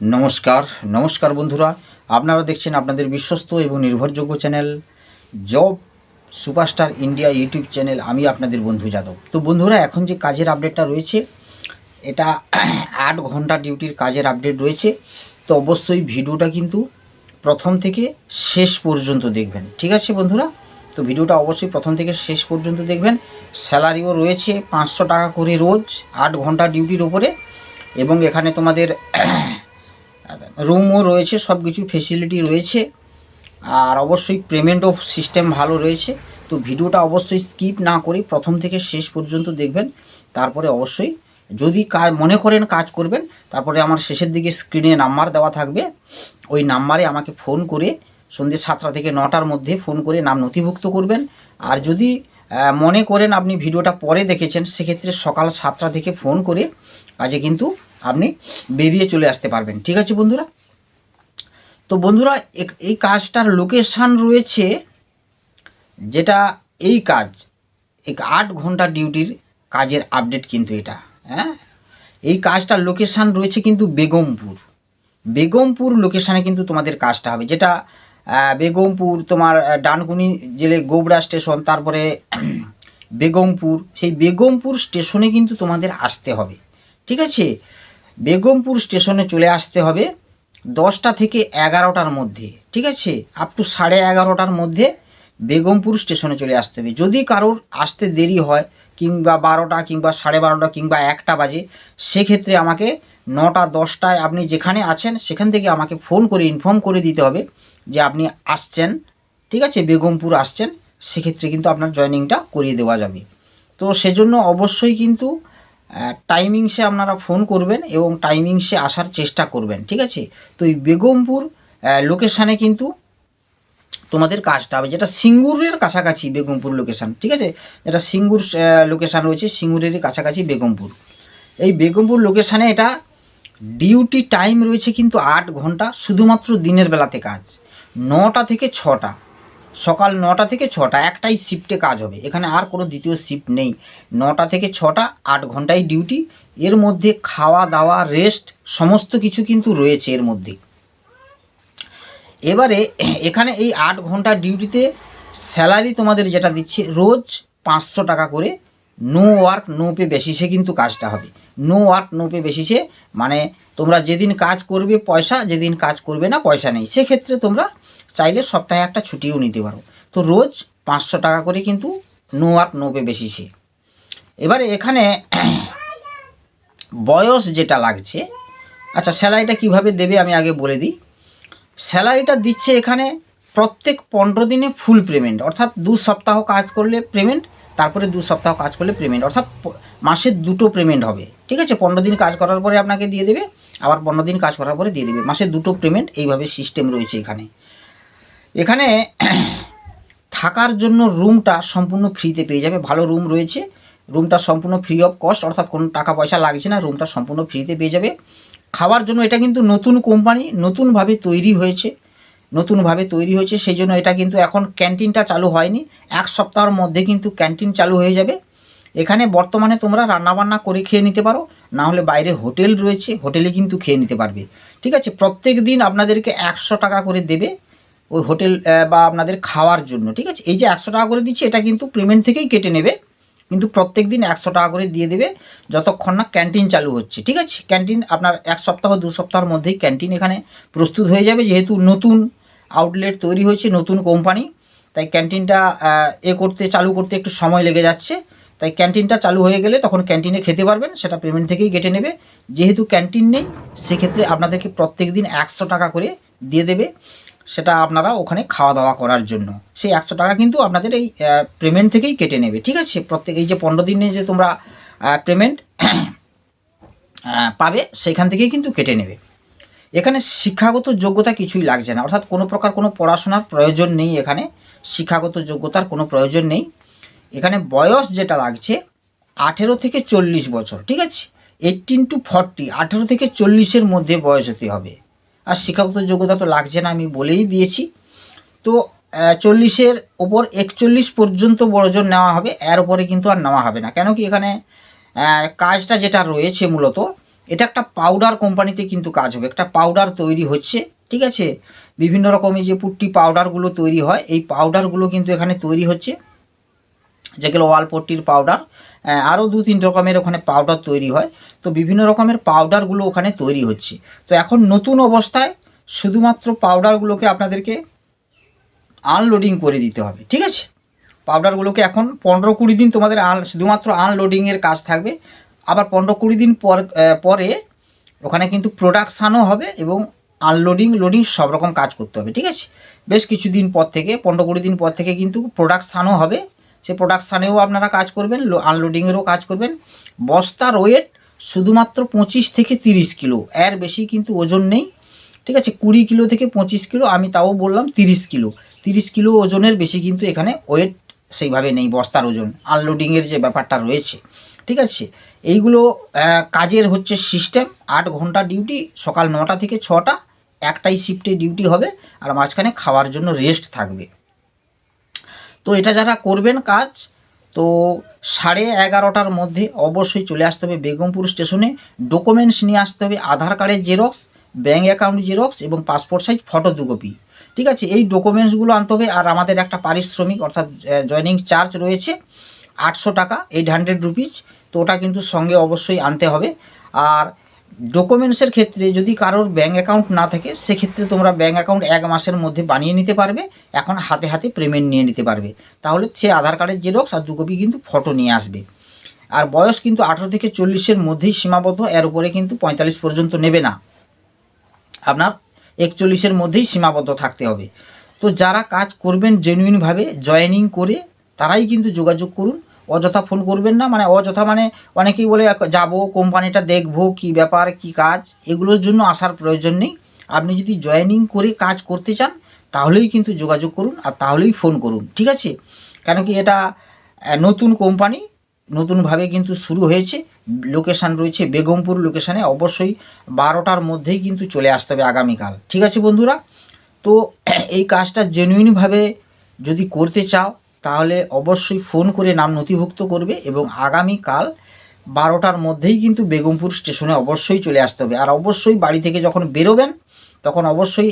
নমস্কার নমস্কার বন্ধুরা। আপনারা দেখছেন আপনাদের বিশ্বস্ত এবং নির্ভরযোগ্য channel job superstar India YouTube channel. আমি আপনাদের বন্ধু যাদব। তো বন্ধুরা, এখন যে কাজের আপডেটটা রয়েছে, এটা আট ঘণ্টা ডিউটির কাজের আপডেট রয়েছে। তো অবশ্যই ভিডিওটা কিন্তু প্রথম থেকে শেষ পর্যন্ত দেখবেন। ঠিক আছে বন্ধুরা? তো ভিডিওটা অবশ্যই প্রথম থেকে শেষ পর্যন্ত দেখবেন। স্যালারিও রয়েছে পাঁচশো টাকা করে রোজ আট ঘণ্টা ডিউটির ওপরে এবং এখানে তোমাদের রুমও রয়েছে সব কিছু ফেসিলিটি রয়েছে, আর অবশ্যই পেমেন্টও সিস্টেম ভালো রয়েছে। তো ভিডিওটা অবশ্যই স্কিপ না করে প্রথম থেকে শেষ পর্যন্ত দেখবেন। তারপরে অবশ্যই যদি কাজ, মনে করেন কাজ করবেন, তারপরে আমার শেষের দিকে স্ক্রিনে নাম্বার দেওয়া থাকবে। ওই নাম্বারে আমাকে ফোন করে সন্ধ্যে সাতটা থেকে নটার মধ্যে ফোন করে নাম নথিভুক্ত করবেন। আর যদি মনে করেন আপনি ভিডিওটা পরে দেখেছেন, সেক্ষেত্রে সকাল সাতটা থেকে ফোন করে কাজে কিন্তু আপনি বেরিয়ে চলে আসতে পারবেন। ঠিক আছে বন্ধুরা? তো বন্ধুরা এই কাজটার লোকেশান রয়েছে যেটা এই কাজ। এক আট ঘণ্টা ডিউটির কাজের আপডেট কিন্তু এটা হ্যাঁ? এই কাজটার লোকেশান রয়েছে কিন্তু বেগমপুর। বেগমপুর লোকেশানে কিন্তু তোমাদের কাজটা হবে, যেটা বেগমপুর তোমার ডানকুনি জেলে গোবরা স্টেশন তারপরে বেগমপুর। সেই বেগমপুর স্টেশনে কিন্তু তোমাদের আসতে হবে। ঠিক আছে? বেগমপুর স্টেশনে চলে আসতে হবে দশটা থেকে এগারোটার মধ্যে, ঠিক আছে? আপ টু সাড়ে এগারোটার মধ্যে বেগমপুর স্টেশনে চলে আসতে হবে। যদি কারোর আসতে দেরি হয়, কিংবা বারোটা কিংবা সাড়ে বারোটা কিংবা একটা বাজে, সেক্ষেত্রে আমাকে নটা, দশটায় আপনি যেখানে আছেন, সেখান থেকে আমাকে ফোন করে ইনফর্ম করে দিতে হবে যে আপনি আসছেন, ঠিক আছে? বেগমপুর আসছেন, সেক্ষেত্রে কিন্তু আপনার জয়নিংটা করিয়ে দেওয়া যাবে। তো সেজন্য অবশ্যই কিন্তু টাইমিংসে আপনারা ফোন করবেন এবং টাইমিংসে আসার চেষ্টা করবেন, ঠিক আছে? তো এই বেগমপুর লোকেশানে কিন্তু তোমাদের কাজটা হবে, যেটা সিঙ্গুরের কাছাকাছি বেগমপুর লোকেশান ঠিক আছে? যেটা সিঙ্গুর লোকেশান রয়েছে, সিঙ্গুরেরই কাছাকাছি বেগমপুর। এই বেগমপুর লোকেশানে এটা ডিউটি টাইম রয়েছে কিন্তু আট ঘণ্টা, শুধুমাত্র দিনের বেলাতে কাজ, নটা থেকে ছটা। সকাল নটা থেকে ছটা, একটাই শিফটে কাজ হবে। এখানে আর কোনো দ্বিতীয় শিফট নেই। নটা থেকে ছটা, আট ঘন্টাই ডিউটি এর মধ্যে খাওয়া, দাওয়া রেস্ট সমস্ত কিছু কিন্তু রয়েছে এর মধ্যে। এবারে এখানে এই আট ঘণ্টা ডিউটিতে স্যালারি তোমাদের যেটা দিচ্ছে, রোজ পাঁচশো টাকা করে। নো ওয়ার্ক নো পে বেসিসে কিন্তু কাজটা হবে। নো ওয়ার্ক নো পে বেসিসে মানে তোমরা যেদিন কাজ করবে পয়সা, যেদিন কাজ করবে না পয়সা নেই। সেক্ষেত্রে তোমরা চাইলে সপ্তাহে একটা ছুটিও নিতে পারো। তো রোজ পাঁচশো টাকা করে কিন্তু নো ওয়ার্ক নো পে বেসিসে এবারে এখানে বয়স যেটা লাগছে আচ্ছা স্যালারিটা কীভাবে দেবে আমি আগে বলে দিই। স্যালারিটা দিচ্ছে এখানে প্রত্যেক পনেরো দিনে ফুল পেমেন্ট অর্থাৎ দু সপ্তাহ কাজ করলে পেমেন্ট তারপরে দু সপ্তাহ কাজ করলে পেমেন্ট অর্থাৎ প- মাসে দুটো পেমেন্ট হবে। ঠিক আছে? পনেরো দিন কাজ করার পরে আপনাকে দিয়ে দেবে, আবার পনেরো দিন কাজ করার পরে দিয়ে দেবে। মাসে দুটো পেমেন্ট এইভাবে সিস্টেম রয়েছে এখানে। এখানে থাকার জন্য রুমটা সম্পূর্ণ ফ্রিতে পেয়ে যাবে। ভালো রুম রয়েছে। রুমটা সম্পূর্ণ ফ্রি অফ কস্ট অর্থাৎ কোনো টাকা পয়সা লাগছে না, রুমটা সম্পূর্ণ ফ্রিতে পেয়ে যাবে। খাওয়ার জন্য এটা কিন্তু নতুন কোম্পানি নতুনভাবে তৈরি হয়েছে। নতুনভাবে তৈরি হয়েছে সেই জন্য এটা কিন্তু এখন ক্যান্টিনটা চালু হয়নি। এক সপ্তাহের মধ্যে কিন্তু ক্যান্টিন চালু হয়ে যাবে। এখানে বর্তমানে তোমরা রান্নাবান্না করে খেয়ে নিতে পারো। না হলে বাইরে হোটেল রয়েছে, হোটেলে কিন্তু খেয়ে নিতে পারবে। ঠিক আছে? প্রত্যেক দিন আপনাদেরকে একশো টাকা করে দেবে। ওই হোটেল বা আপনাদের খাওয়ার জন্য, ঠিক আছে? এই যে একশো টাকা করে দিচ্ছি, এটা কিন্তু পেমেন্ট থেকেই কেটে নেবে। কিন্তু প্রত্যেক দিন একশো টাকা করে দিয়ে দেবে, যতক্ষণ না ক্যান্টিন চালু হচ্ছে, ঠিক আছে? ক্যান্টিন আপনার এক সপ্তাহ, দু সপ্তাহের মধ্যেই ক্যান্টিন এখানে প্রস্তুত হয়ে যাবে, যেহেতু নতুন আউটলেট তৈরি হয়েছে, নতুন কোম্পানি তাই ক্যান্টিনটা এ করতে, চালু করতে একটু সময় লেগে যাচ্ছে। তাই ক্যান্টিনটা চালু হয়ে গেলে তখন ক্যান্টিনে খেতে পারবেন, সেটা পেমেন্ট থেকেই কেটে নেবে। যেহেতু ক্যান্টিন নেই, সেক্ষেত্রে আপনাদেরকে প্রত্যেক দিন একশো টাকা করে দিয়ে দেবে। সেটা আপনারা ওখানে খাওয়া দাওয়া করার জন্য। সেই একশো টাকা কিন্তু আপনাদের এই পেমেন্ট থেকেই কেটে নেবে, ঠিক আছে? প্রত্যেক, এই যে পনেরো দিনে যে তোমরা পেমেন্ট পাবে সেখান থেকেই কিন্তু কেটে নেবে। এখানে শিক্ষাগত যোগ্যতা কিছুই লাগছে না। অর্থাৎ কোনো প্রকার কোনো পড়াশোনার প্রয়োজন নেই এখানে। শিক্ষাগত যোগ্যতার কোনো প্রয়োজন নেই। এখানে বয়স যেটা লাগছে, আঠেরো থেকে চল্লিশ বছর, ঠিক আছে? এইটিন টু ফর্টি আঠেরো থেকে চল্লিশের মধ্যে বয়স হতে হবে। আর শিক্ষাগত যোগ্যতা তো লাগছে না, আমি বলেই দিয়েছি। তো চল্লিশের ওপর একচল্লিশ পর্যন্ত বড়জন নেওয়া হবে, এর উপরে কিন্তু আর নেওয়া হবে না। কেন কি এখানে কাজটা যেটা রয়েছে মূলত, এটা একটা পাউডার কোম্পানিতে কিন্তু কাজ হবে। একটা পাউডার তৈরি হচ্ছে, ঠিক আছে? বিভিন্ন রকমের যে পুট্টি পাউডারগুলো তৈরি হয়, এই পাউডারগুলো কিন্তু এখানে তৈরি হচ্ছে। যেগুলো ওয়াল পট্টির পাউডার আরও দু তিন রকমের ওখানে পাউডার তৈরি হয়। তো বিভিন্ন রকমের পাউডারগুলো ওখানে তৈরি হচ্ছে। তো এখন নতুন অবস্থায় শুধুমাত্র পাউডারগুলোকে আপনাদেরকে আনলোডিং করে দিতে হবে, ঠিক আছে? পাউডারগুলোকে এখন পনেরো কুড়ি দিন তোমাদের আন, শুধুমাত্র আনলোডিংয়ের কাজ থাকবে। আবার পনেরো কুড়ি দিন পর পরে ওখানে কিন্তু প্রোডাকশানও হবে এবং আনলোডিং লোডিং সব রকম কাজ করতে হবে, ঠিক আছে? বেশ কিছুদিন পর থেকে, পনেরো কুড়ি দিন পর থেকে কিন্তু প্রোডাকশানও হবে। সে প্রোডাকশানেও আপনারা কাজ করবেন আনলোডিংয়েরও কাজ করবেন। বস্তার ওয়েট শুধুমাত্র পঁচিশ থেকে তিরিশ কিলো। এর বেশি কিন্তু ওজন নেই। ঠিক আছে, কুড়ি কিলো থেকে পঁচিশ কিলো, আমি তাও বললাম তিরিশ কিলো। তিরিশ কিলো ওজনের বেশি কিন্তু এখানে ওয়েট সেইভাবে নেই, বস্তার ওজন আনলোডিংয়ের যে ব্যাপারটা রয়েছে। ঠিক আছে, এইগুলো কাজের হচ্ছে সিস্টেম আট ঘণ্টা ডিউটি সকাল নটা থেকে ছটা, একটাই শিফটে ডিউটি হবে, আর মাঝখানে খাওয়ার জন্য রেস্ট থাকবে। তো এটা যারা করবেন কাজ, তো সাড়ে এগারোটার মধ্যে অবশ্যই চলে আসতে হবে বেগমপুর স্টেশনে। ডকুমেন্টস নিয়ে আসতে হবে আধার কার্ডের জেরক্স, ব্যাঙ্ক অ্যাকাউন্ট জেরক্স এবং পাসপোর্ট সাইজ ফটো দু কপি ঠিক আছে, এই ডকুমেন্টসগুলো আনতে হবে আর আমাদের একটা পারিশ্রমিক অর্থাৎ জয়নিং চার্জ রয়েছে আটশো টাকা, এইট হান্ড্রেড রুপিজ তো ওটা কিন্তু সঙ্গে অবশ্যই আনতে হবে। আর ডকুমেন্টসের ক্ষেত্রে যদি কারোর ব্যাঙ্ক অ্যাকাউন্ট না থাকে, সেক্ষেত্রে তোমরা ব্যাঙ্ক অ্যাকাউন্ট এক মাসের মধ্যে বানিয়ে নিতে পারবে, এখন হাতে হাতে পেমেন্ট নিয়ে নিতে পারবে। তাহলে সে আধার কার্ডের জেরক্স আর দু কপি কিন্তু ফটো নিয়ে আসবে। আর বয়স কিন্তু আঠেরো থেকে চল্লিশের মধ্যেই সীমাবদ্ধ, এর উপরে কিন্তু পঁয়তাল্লিশ পর্যন্ত নেবে না। আপনার একচল্লিশের মধ্যেই সীমাবদ্ধ থাকতে হবে। তো যারা কাজ করবেন জেনুইনভাবে জয়েনিং করে, তারাই কিন্তু যোগাযোগ করুন। অযথা ফোন করবেন না মানে অযথা মানে অনেকেই বলে যাব কোম্পানিটা দেখব, কি ব্যাপার, কি কাজ? এগুলোর জন্য আসার প্রয়োজন নেই। আপনি যদি জয়েনিং করে কাজ করতে চান, তাহলেই কিন্তু যোগাযোগ করুন আর তাহলেই ফোন করুন, ঠিক আছে? কেন কি এটা নতুন কোম্পানি নতুনভাবে কিন্তু শুরু হয়েছে। লোকেশান রয়েছে বেগমপুর লোকেশানে অবশ্যই বারোটার মধ্যেই কিন্তু চলে আসতে হবে আগামীকাল, ঠিক আছে বন্ধুরা? তো, এই কাজটা জেনুইনভাবে যদি করতে চাও তাহলে অবশ্যই ফোন করে নাম নথিভুক্ত করবে এবং আগামীকাল বারোটার মধ্যেই কিন্তু বেগমপুর স্টেশনে অবশ্যই চলে আসতে হবে। আর অবশ্যই বাড়ি থেকে যখন বেরোবেন, তখন অবশ্যই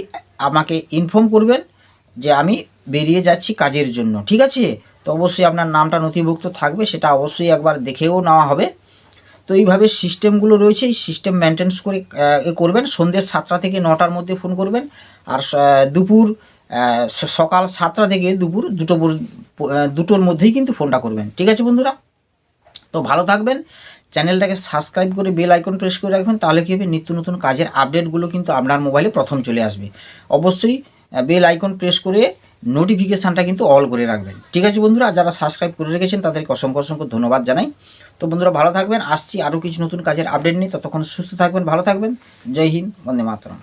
আমাকে ইনফর্ম করবেন যে আমি বেরিয়ে যাচ্ছি কাজের জন্য। ঠিক আছে? তো অবশ্যই আপনার নামটা নথিভুক্ত থাকবে, সেটা অবশ্যই একবার দেখেও নেওয়া হবে। তো এইভাবে সিস্টেমগুলো রয়েছে, এই সিস্টেম মেনটেন্স করে এ করবেন। সন্ধ্যে সাতটা থেকে নটার মধ্যে ফোন করবেন। আর দুপুর সকাল সাতটা থেকে দুপুর দুটো দুটোর মধ্যেই কিন্তু ফোনটা করবেন। ঠিক আছে বন্ধুরা? তো ভালো থাকবেন। চ্যানেলটাকে সাবস্ক্রাইব করে বেল আইকন প্রেস করে রাখবেন, তাহলে কী হবে? নিত্য নতুন কাজের আপডেটগুলো কিন্তু আপনার মোবাইলে প্রথম চলে আসবে। অবশ্যই বেল আইকন প্রেস করে নোটিফিকেশানটা কিন্তু অল করে রাখবেন। ঠিক আছে বন্ধুরা? যারা সাবস্ক্রাইব করে রেখেছেন, তাদেরকে অসংখ্য অসংখ্য ধন্যবাদ জানাই। তো বন্ধুরা, ভালো থাকবেন। আসছি আরও কিছু নতুন কাজের আপডেট নিয়ে। ততক্ষণ সুস্থ থাকবেন, ভালো থাকবেন। জয় হিন্দ, বন্দে মাতরম।